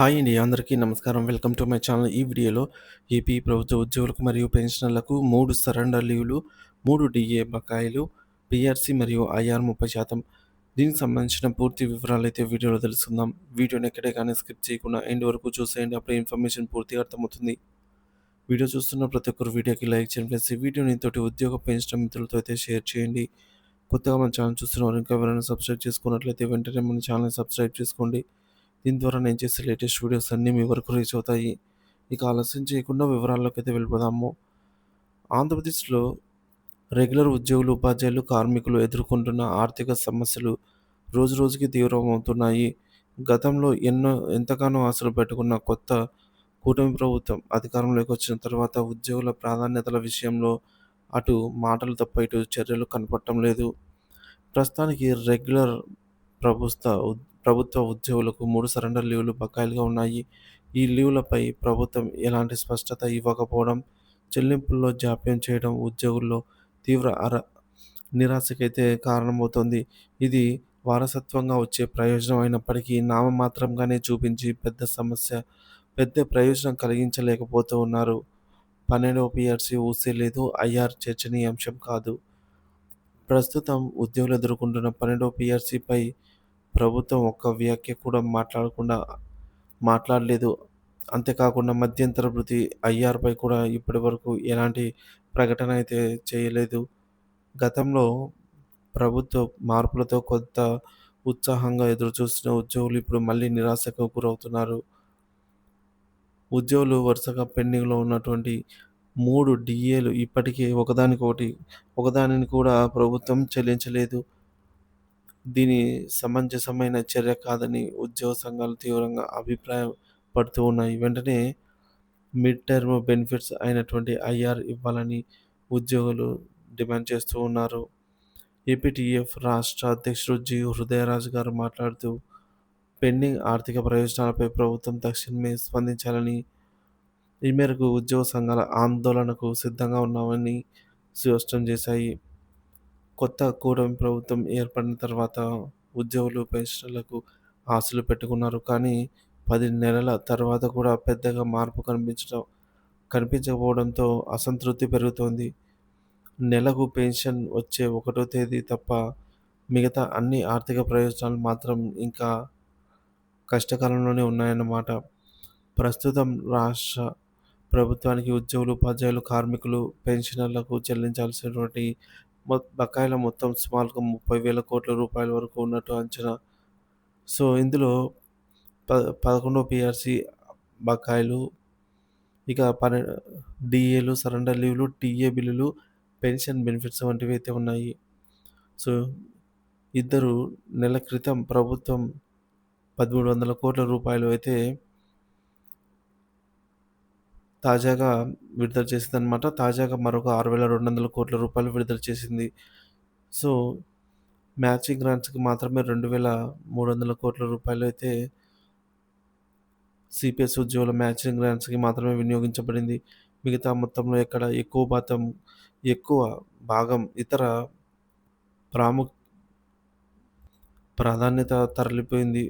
Hi అండి అందరికీ నమస్కారం. Welcome to my channel. ఈ వీడియోలో ఏపీ ప్రభుత్వ ఉద్యోగులకు మరియు పెన్షనర్లకు మూడు సరెండర్ లీవ్లు మూడు డిఏ బకాయిలు పిఆర్సీ మరియు ఐఆర్ ముప్పై శాతం. దీనికి సంబంధించిన పూర్తి వివరాలు అయితే వీడియోలో తెలుసుకుందాం. వీడియోని ఎక్కడే కానీ స్కిప్ చేయకుండా ఎండ్ వరకు చూసేయండి అప్పుడు ఇన్ఫర్మేషన్ పూర్తిగా అర్థమవుతుంది. వీడియో చూస్తున్న ప్రతి ఒక్కరు వీడియోకి లైక్ చేయండి ఫ్రెండ్స్. ఈ వీడియోని తోటి ఉద్యోగ పెన్షన్ మిత్రులతో అయితే షేర్ చేయండి. కొత్తగా మన ఛానల్ చూస్తున్నారు ఇంకా ఎవరైనా సబ్స్క్రైబ్ చేసుకున్నట్లయితే వెంటనే మన ఛానల్ సబ్స్క్రైబ్ చేసుకోండి. దీని ద్వారా నేను చేసే లేటెస్ట్ వీడియోస్ అన్నీ మీ వరకు రీచ్ అవుతాయి. ఇక ఆలస్యం చేయకుండా వివరాల్లోకి అయితే వెళ్ళిపోదాము. ఆంధ్రప్రదేశ్లో రెగ్యులర్ ఉద్యోగులు ఉపాధ్యాయులు కార్మికులు ఎదుర్కొంటున్న ఆర్థిక సమస్యలు రోజు రోజుకి తీవ్రమవుతున్నాయి. గతంలో ఎన్నో ఎంతగానో ఆశలు పెట్టుకున్న కొత్త కూటమి ప్రభుత్వం అధికారంలోకి వచ్చిన తర్వాత ఉద్యోగుల ప్రాధాన్యతల విషయంలో అటు మాటలు తప్ప ఇటు చర్యలు కనపడటం లేదు. ప్రస్తుతానికి రెగ్యులర్ ప్రభుత్వ ప్రభుత్వ ఉద్యోగులకు మూడు సరెండర్ లీవ్లు బకాయిలుగా ఉన్నాయి. ఈ లీవ్లపై ప్రభుత్వం ఎలాంటి స్పష్టత ఇవ్వకపోవడం చెల్లింపుల్లో జాప్యం చేయడం ఉద్యోగుల్లో తీవ్ర అర నిరాశకైతే కారణమవుతుంది. ఇది వారసత్వంగా వచ్చే ప్రయోజనం అయినప్పటికీ నామమాత్రంగానే చూపించి పెద్ద సమస్య పెద్ద ప్రయోజనం కలిగించలేకపోతూ ఉన్నారు. పన్నెండవ పిఆర్సీ ఊసే లేదు ఐఆర్ చర్చనీయాంశం కాదు. ప్రస్తుతం ఉద్యోగులు ఎదుర్కొంటున్న పన్నెండవ పిఆర్సీపై ప్రభుత్వం ఒక్క వ్యాఖ్య కూడా మాట్లాడకుండా మాట్లాడలేదు. అంతేకాకుండా మధ్యంతర వృత్తి ఐఆర్పై కూడా ఇప్పటి వరకు ఎలాంటి ప్రకటన అయితే చేయలేదు. గతంలో ప్రభుత్వ మార్పులతో కొంత ఉత్సాహంగా ఎదురుచూస్తున్న ఉద్యోగులు ఇప్పుడు మళ్ళీ నిరాశకు గురవుతున్నారు. ఉద్యోగులు వరుసగా పెండింగ్లో ఉన్నటువంటి మూడు డిఏలు ఇప్పటికే ఒకదానికొకటి ఒకదానిని కూడా ప్రభుత్వం చెల్లించలేదు. దీని సమంజసమైన చర్య కాదని ఉద్యోగ సంఘాలు తీవ్రంగా అభిప్రాయపడుతూ ఉన్నాయి. వెంటనే మిడ్ టర్మ్ బెనిఫిట్స్ అయినటువంటి ఐఆర్ ఇవ్వాలని ఉద్యోగులు డిమాండ్ చేస్తూ ఉన్నారు. ఏపీటీఎఫ్ రాష్ట్ర అధ్యక్షుడు జి హృదయరాజు గారు మాట్లాడుతూ పెండింగ్ ఆర్థిక ప్రయోజనాలపై ప్రభుత్వం తక్షణమే స్పందించాలని ఈ మేరకు ఉద్యోగ సంఘాల ఆందోళనకు సిద్ధంగా ఉన్నామని స్పష్టం చేశాయి. కొత్త కూటమి ప్రభుత్వం ఏర్పడిన తర్వాత ఉద్యోగులు పెన్షన్లకు ఆశలు పెట్టుకున్నారు. కానీ పది నెలల తర్వాత కూడా పెద్దగా మార్పు కనిపించడం కనిపించకపోవడంతో అసంతృప్తి పెరుగుతోంది. నెలకు పెన్షన్ వచ్చే ఒకటో తేదీ తప్ప మిగతా అన్ని ఆర్థిక ప్రయోజనాలు మాత్రం ఇంకా కష్టకాలంలోనే ఉన్నాయన్నమాట. ప్రస్తుతం రాష్ట్ర ప్రభుత్వానికి ఉద్యోగులు ఉపాధ్యాయులు కార్మికులు పెన్షనర్లకు చెల్లించాల్సినటువంటి బకాయిల మొత్తం సుమారుగా ముప్పై వేల కోట్ల రూపాయల వరకు ఉన్నట్టు అంచనా. సో ఇందులో ప పదకొండో పిఆర్సీ బకాయిలు ఇక పన్నె డిఏలు సరెండర్ లీవ్లు టీఏ బిల్లులు పెన్షన్ బెనిఫిట్స్ వంటివి అయితే ఉన్నాయి. సో ఇద్దరు నెల క్రితం ప్రభుత్వం పదమూడు వందల కోట్ల రూపాయలు అయితే తాజాగా విడుదల చేసిందనమాట తాజాగా మరొక ఆరు వేల రెండు వందల కోట్ల రూపాయలు విడుదల చేసింది. సో మ్యాచింగ్ గ్రాంట్స్కి మాత్రమే రెండు వేల మూడు వందల కోట్ల రూపాయలు అయితే సిపిఎస్ ఉద్యోగుల మ్యాచింగ్ గ్రాంట్స్కి మాత్రమే వినియోగించబడింది. మిగతా మొత్తంలో ఎక్కడ ఎక్కువ భాగం ఎక్కువ భాగం ఇతర ప్రాము ప్రాధాన్యత తరలిపోయింది.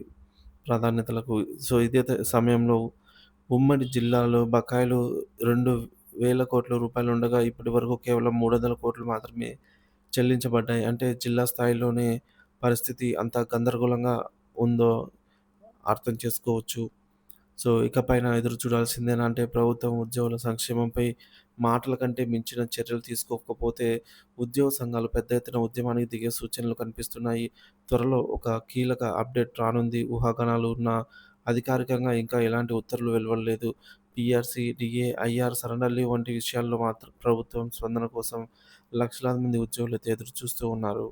ప్రాధాన్యతలకు సో ఇదే సమయంలో ఉమ్మడి జిల్లాలో బకాయిలు రెండు వేల కోట్ల రూపాయలు ఉండగా ఇప్పటి వరకు కేవలం మూడు వందల కోట్లు మాత్రమే చెల్లించబడ్డాయి. అంటే జిల్లా స్థాయిలోనే పరిస్థితి అంత గందరగోళంగా ఉందో అర్థం చేసుకోవచ్చు. సో ఇకపైన ఎదురు చూడాల్సిందేనా అంటే ప్రభుత్వం ఉద్యోగుల సంక్షేమంపై మాటల కంటే మించిన చర్యలు తీసుకోకపోతే ఉద్యోగ సంఘాలు పెద్ద ఎత్తున ఉద్యమానికి దిగే సూచనలు కనిపిస్తున్నాయి. త్వరలో ఒక కీలక అప్డేట్ రానుంది. ఊహాగానాలు ఉన్న అధికారికంగా ఇంకా ఎలాంటి ఉత్తర్వులు వెలువడలేదు. పిఆర్సీ డిఏ ఐఆర్ సరెండర్ వంటి విషయాల్లో మాత్రం ప్రభుత్వం స్పందన కోసం లక్షలాది మంది ఉద్యోగులు ఎదురు చూస్తూ ఉన్నారు.